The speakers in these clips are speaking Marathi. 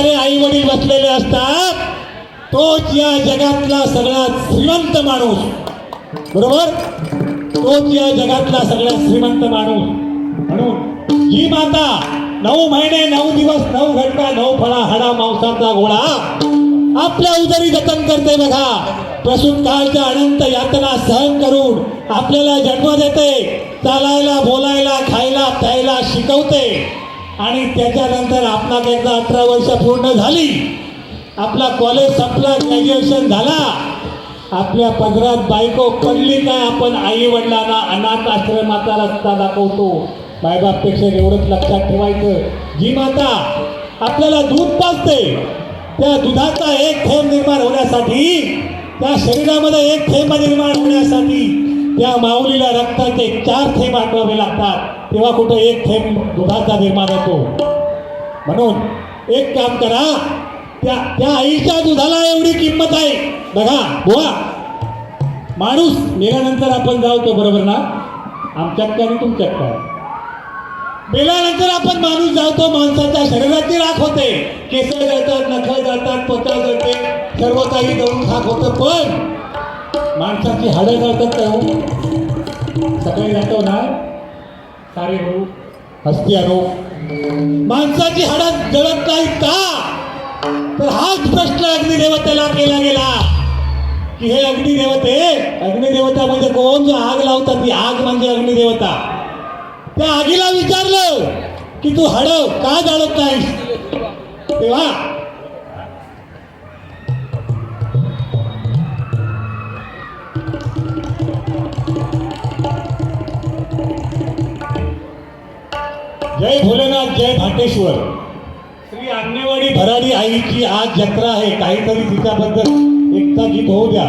सारे आई वडील बसलेले असतात. तोच या जगातला सगळ्यात श्रीमंत माणूस. बरोबर? तोच या जगातला सगळ्यात श्रीमंत माणूस. म्हणून ही माता नऊ महिने नऊ दिवस नऊ घंटा नऊ फळा हाडा मांसाचा गोळा आपल्या उदरी जतन करते बघा. प्रसूत काळच्या अनंत यातना सहन करून आपल्याला जन्म देते. चालायला बोलायला खायला प्यायला शिकवते. आणि त्याच्यानंतर आपला एकदा अठरा वर्ष पूर्ण झाली. आपला कॉलेज संपला ग्रॅज्युएशन झाला. आपल्या पदरात बायको पडली काय आपण आई वडिलांना अनाथ आश्रमाचा रस्ता दाखवतो. मायबापपेक्षा एवढंच लक्षात ठेवायचं. जी माता आपल्याला दूध पाजते त्या दुधाचा एक थेंब निर्माण होण्यासाठी त्या शरीरामध्ये एक थेंब निर्माण होण्यासाठी त्या माऊलीला रक्ताचे चार थेंब आठवावे लागतात. तेव्हा कुठं एक थेंब दुधाचा निर्माण होतो. म्हणून एक काम करा त्या त्या आईच्या दुधाला एवढी किंमत आहे. बघा बुवा. माणूस मेल्यानंतर आपण जावतो बरोबर ना? आमच्यात काय आणि तुमच्यात काय मेल्यानंतर आपण माणूस जावतो माणसाच्या शरीराची राख होते. केस जातात नख जातात त्वचा जळते सर्व काही जळून खाक होतं पण माणसाची हाडं जातात हो? सकाळी जातो ना? सारे भाऊ हस्ती आणो माणसाची हाडं जळत नाही का? तर हाच प्रश्न अग्निदेवतेला केला गेला. की हे अग्निदेवते अग्निदेवता म्हणजे कोण? जो आग लावतात ती आग म्हणजे अग्निदेवता. त्या आगीला विचारलं की तू हड का जाळत नाहीस? तेव्हा जय भोलेनाथ जय भाटेश्वर. श्री आंगणेवाडी भराडी आईची आज जत्रा आहे. काहीतरी तिच्याबद्दल एकता गीत होऊ द्या.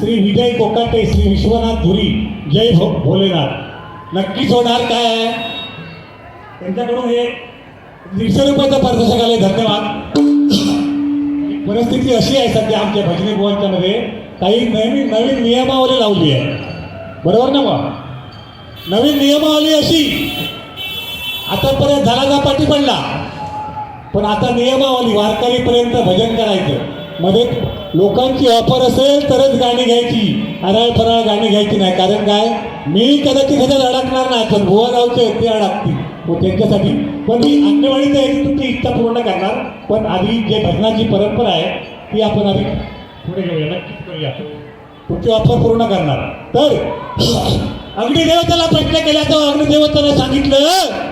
श्री विजय कोकाटे श्री विश्वनाथ धुरी जय भो भोलेनाथ. नक्कीच होणार काय आहे? त्यांच्याकडून हे दीडशे रुपयाचं पारितोषिक आले धन्यवाद. परिस्थिती अशी आहे सध्या आमच्या भजनी बुवांच्या मध्ये. काही नवीन नवीन नियमावली लावली आहे. बरोबर ना मग? नवीन नियमावली अशी आतापर्यंत झाला पाठी पडला? पण आता नियमावली वारकरीपर्यंत भजन करायचं. मध्ये लोकांची ऑफर असेल तरच गाणी घ्यायची. अराळ फराळ गाणी घ्यायची नाही. कारण काय? मी कदाचित ह्याच्यात अडकणार नाही. पण भुवा गावचे ते अडकतील. मग त्यांच्यासाठी. पण मी अंगणवाडीत आहे तुमची इच्छा पूर्ण करणार. पण आधी जे भजनाची परंपरा आहे ती आपण आधी पुढे घेऊया. नक्कीच करूया. तुमची ऑफर पूर्ण करणार. तर अग्निदेवताला प्रश्न केला तर अग्निदेवताला सांगितलं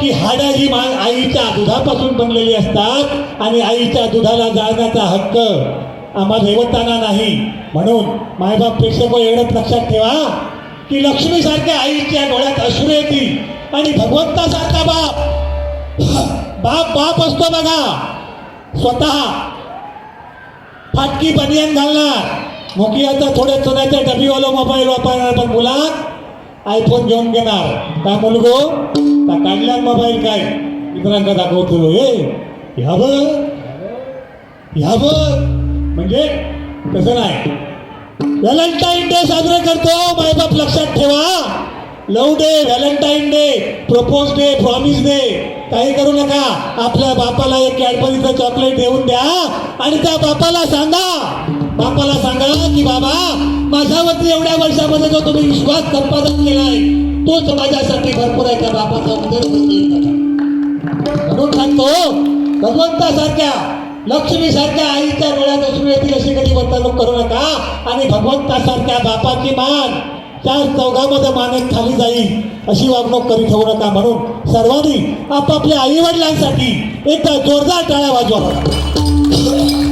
की हाडं ही मा आईच्या दुधापासून बनलेली असतात आणि आईच्या दुधाला जाळण्याचा हक्क आम्हा देवताना नाही. म्हणून मायबाप प्रेक्षक एवढंच लक्षात ठेवा की लक्ष्मीसारख्या आईच्या डोळ्यात अश्रू येतील आणि भगवंतासारखा बाप बाप बाप असतो बघा. स्वतः फाटकी बनियन घालणार. मुखियाचा थोड्या सोन्याच्या डबीवाला मोबाईल वापरणार पण मुलात आयफोन घेऊन घेणार. काय मुलगो? का काढल्या मोबाईल काय? मित्रांका दाखवतो हे ह्या बघ. ह्या बघ. म्हणजे कसं नाही. व्हॅलेंटाईन डे साजरा करतो. मायबाप लक्षात ठेवा. Love day Valentine day propose day promise day. काही करू नका. आपल्या बापाला एक कॅडबरीचं चॉकलेट देऊन द्या. आणि त्या बापाला सांगा. बापाला सांगा की बाबा माझ्यावरती एवढ्या वर्षामध्ये जो तुम्ही विश्वास संपादन केलाय तोच माझ्यासाठी भरपूर आहे त्या बापाचा. उदर म्हणून सांगतो भगवंतासारख्या लक्ष्मीसारख्या आईच्या वेळा असून येतील अशी कधी वर्तणूक करू नका. आणि भगवंतासारख्या बापाची मान चार चौघामध्ये मानेत खाली जाईल अशी वागणूक करीत ठेवू नका. म्हणून सर्वांनी आपापल्या आई वडिलांसाठी एकदा जोरदार टाळ्या वाजवा.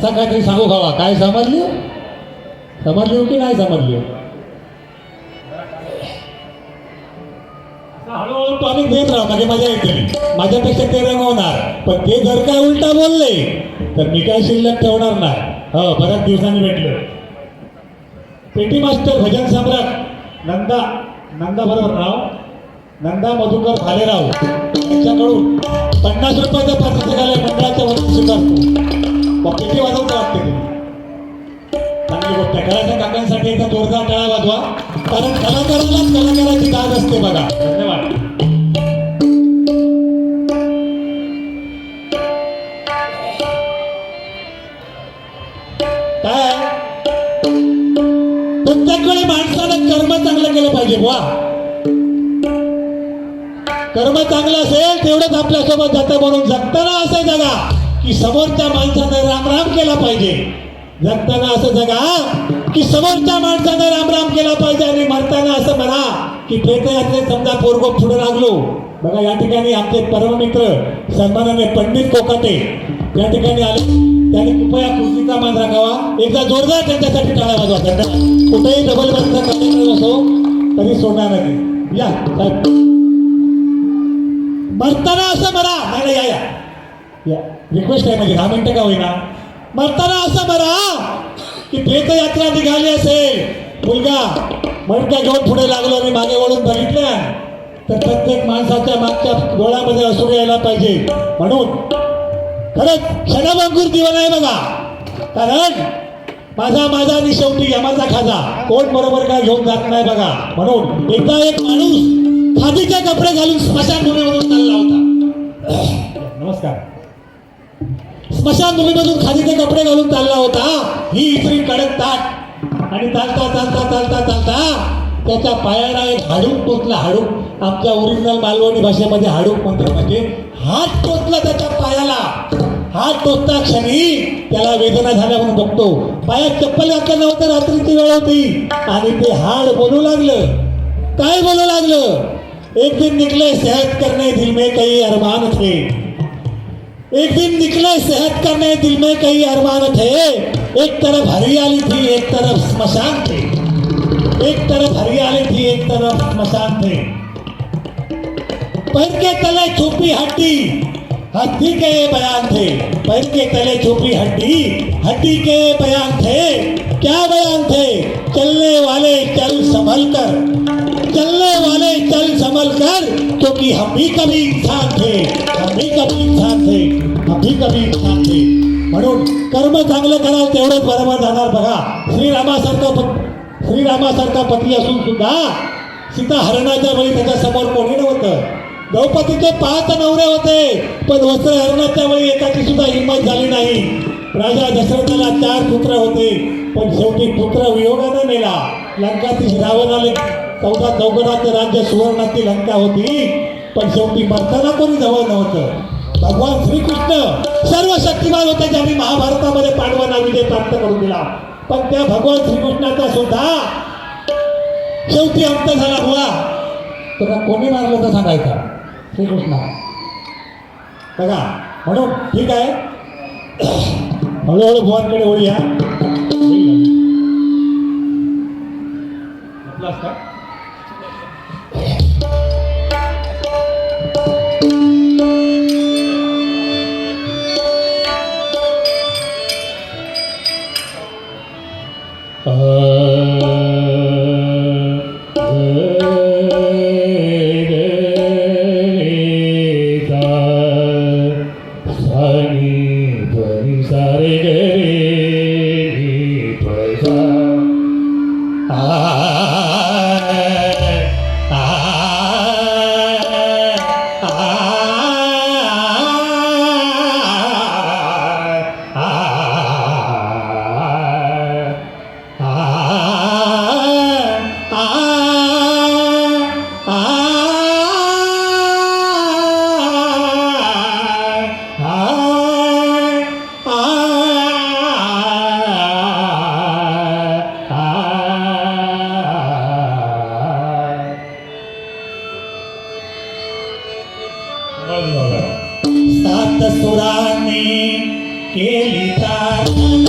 असा काहीतरी सांगू खावा काय समजली? समजली हो की नाही समजली? हळूहळू टॉनिक देत राहा म्हणजे मजा येते. माझ्यापेक्षा ते रंगवणार पण ते जर काय उलटा बोलले तर मी काय शिल्लक ठेवणार नाही. हो बऱ्याच दिवसांनी भेटलो. पेटी मास्टर भजन सम्राट नंदा नंदा बरोबर नाव नंदा मधुकर भालेराव. यांच्याकडून पन्नास रुपयाचं पारितोषिकालय मंडळाच्या वतीने स्वीकारतो. मग किती वाजवतो वाटते तुम्ही? चांगली गोष्ट आहे कलाच्या काकांसाठी एकदा जोरदार टाळा वाजवा. कारण कलाकाराला कलाकाराची दाद असते बघा. धन्यवाद. काय? प्रत्येक माणसानं कर्म चांगलं केलं पाहिजे वा कर्म चांगलं असेल तेवढंच आपल्यासोबत जातं म्हणून जगताना असं जगा. की समोरच्या माणसानं राम राम केला पाहिजे. जगताना असं जगा की समोरच्या माणसानं रामराम केला पाहिजे आणि मरताना असं म्हणा की प्रेतयात्रेत समजा पोरगो पुढे लागलो. बघा या ठिकाणी आमचे परममित्र सन्मानाने पंडित कोकाटे या ठिकाणी आले. त्याने कृपया खुर्चीचा मान राखावा. एकदा जोरदार त्यांच्यासाठी टाळा वाजवा. त्यांना कुठेही डबल बसचा कार्यक्रम असो तरी सोडणार नाही. या साहेब. मरताना असं मरा नाही या या. रिक्वेस्ट आहे माझी दहा मिनटं का होईना? मरताना असं बरा की प्रेतयात्रा निघाली असेल. मुलगा मडक्या घेऊन पुढे लागलो आणि मागे वळून बघितलं. तर प्रत्येक माणसाच्या मागच्या डोळ्यामध्ये असू यायला पाहिजे. म्हणून खरंच क्षणभंगूर जीवन आहे बघा. कारण माझा माझा आणि शेवटी यमाचा खाजा. कोण बरोबर काय घेऊन जात नाही बघा. म्हणून एकदा एक माणूस खादीचे कपडे घालून स्मशानभूमीमधून चालला होता. नमस्कार. स्मशानभूमीमधून खादीचे कपडे घालून चालला होता. ही इतरी कडक ताट. आणि चालता चालता चालता चालता त्याच्या पायाला एक हाडूक टोचला हाडूक. आमच्या ओरिजिनल मालवणी भाषेमध्ये हाडूक म्हणतो म्हणजे हात टोचला त्याच्या पायाला. हात टोचता क्षणी त्याला वेदना झाल्या म्हणून बघतो. पायात चप्पल घातलं नव्हतं रात्रीची वेळ होती. आणि ते हाड बोलू लागलं. काय बोलू लागलं? एक दिन निकले सेहत करणे दिल में कई अरमान थे. एक दिन निकले सेहत करने दिल में कई अरमान थे। एक तरफ़ हरियाली थी, एक तरफ़ स्मशान थे। एक तरफ़ हरियाली थी, एक तरफ़ स्मशान थे। पैर के तले छुपी हड्डी हड्डी के ये बयान थे। पैर के तले छुपी हड्डी हड्डी के ये बयान थे। क्या बयान थे? चलने वाले चल संभल कर, चलने वाले संभल कर क्योंकि हम भी कभी इंसान थे। हम भी कभी इंसान थे। हम भी कभी इंसान थे। म्हणून कर्म चांगलं कराल तेवढंच बरोबर जाणार बघा। श्रीरामासारखा प- श्रीरामासारखा पती असून सुद्धा सीता हरणाच्या वेळी त्याच्यासमोर कोणी नव्हतं. द्रौपदीचे पाच नवरे होते पण वस्त्र हरणाच्या वेळी एकाची सुद्धा हिंमत झाली नाही. राजा दशरथाला चार पुत्र होते पण शेवटी पुत्र वियोगाने मेला. लंकातील रावणाने चौदा चौगणाचं राज्य सुवर्णाची लंका होती. पण शेवटी मरताना कोणी जवळ नव्हतं. भगवान श्रीकृष्ण सर्व शक्तिमान होते ज्यांनी महाभारतामध्ये पांडवांना विजय प्राप्त करून दिला. पण त्या भगवान श्रीकृष्णाचा सुद्धा शेवटी अंत झाला बुवा तुला कोणी मारलं तर सांगायचा? श्रीकृष्ण. बघा म्हणून ठीक आहे. हळूहळू भुवांकडे वळूया. असता का? संत सुराने केली तारी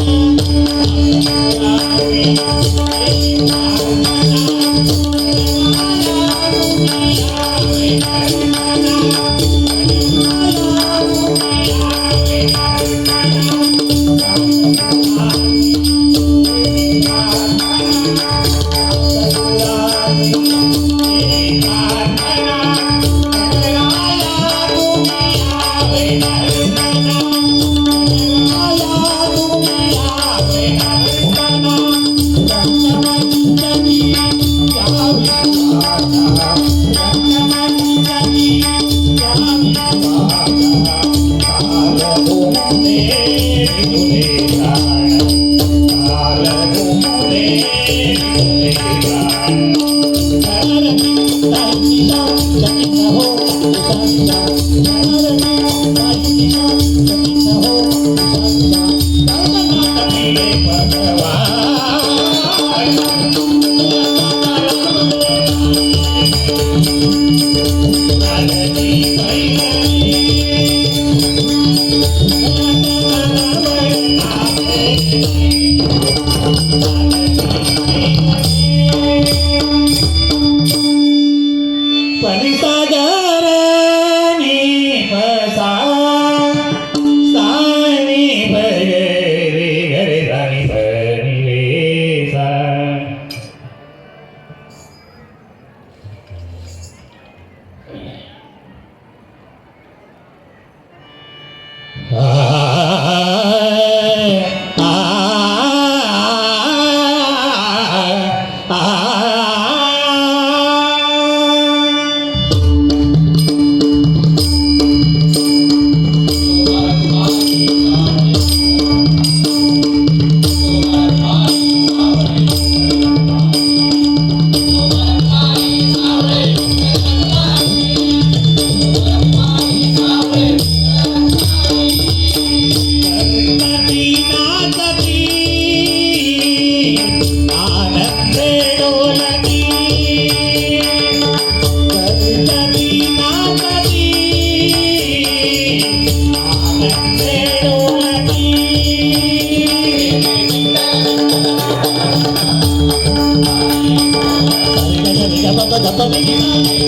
Panisaga da da da da da da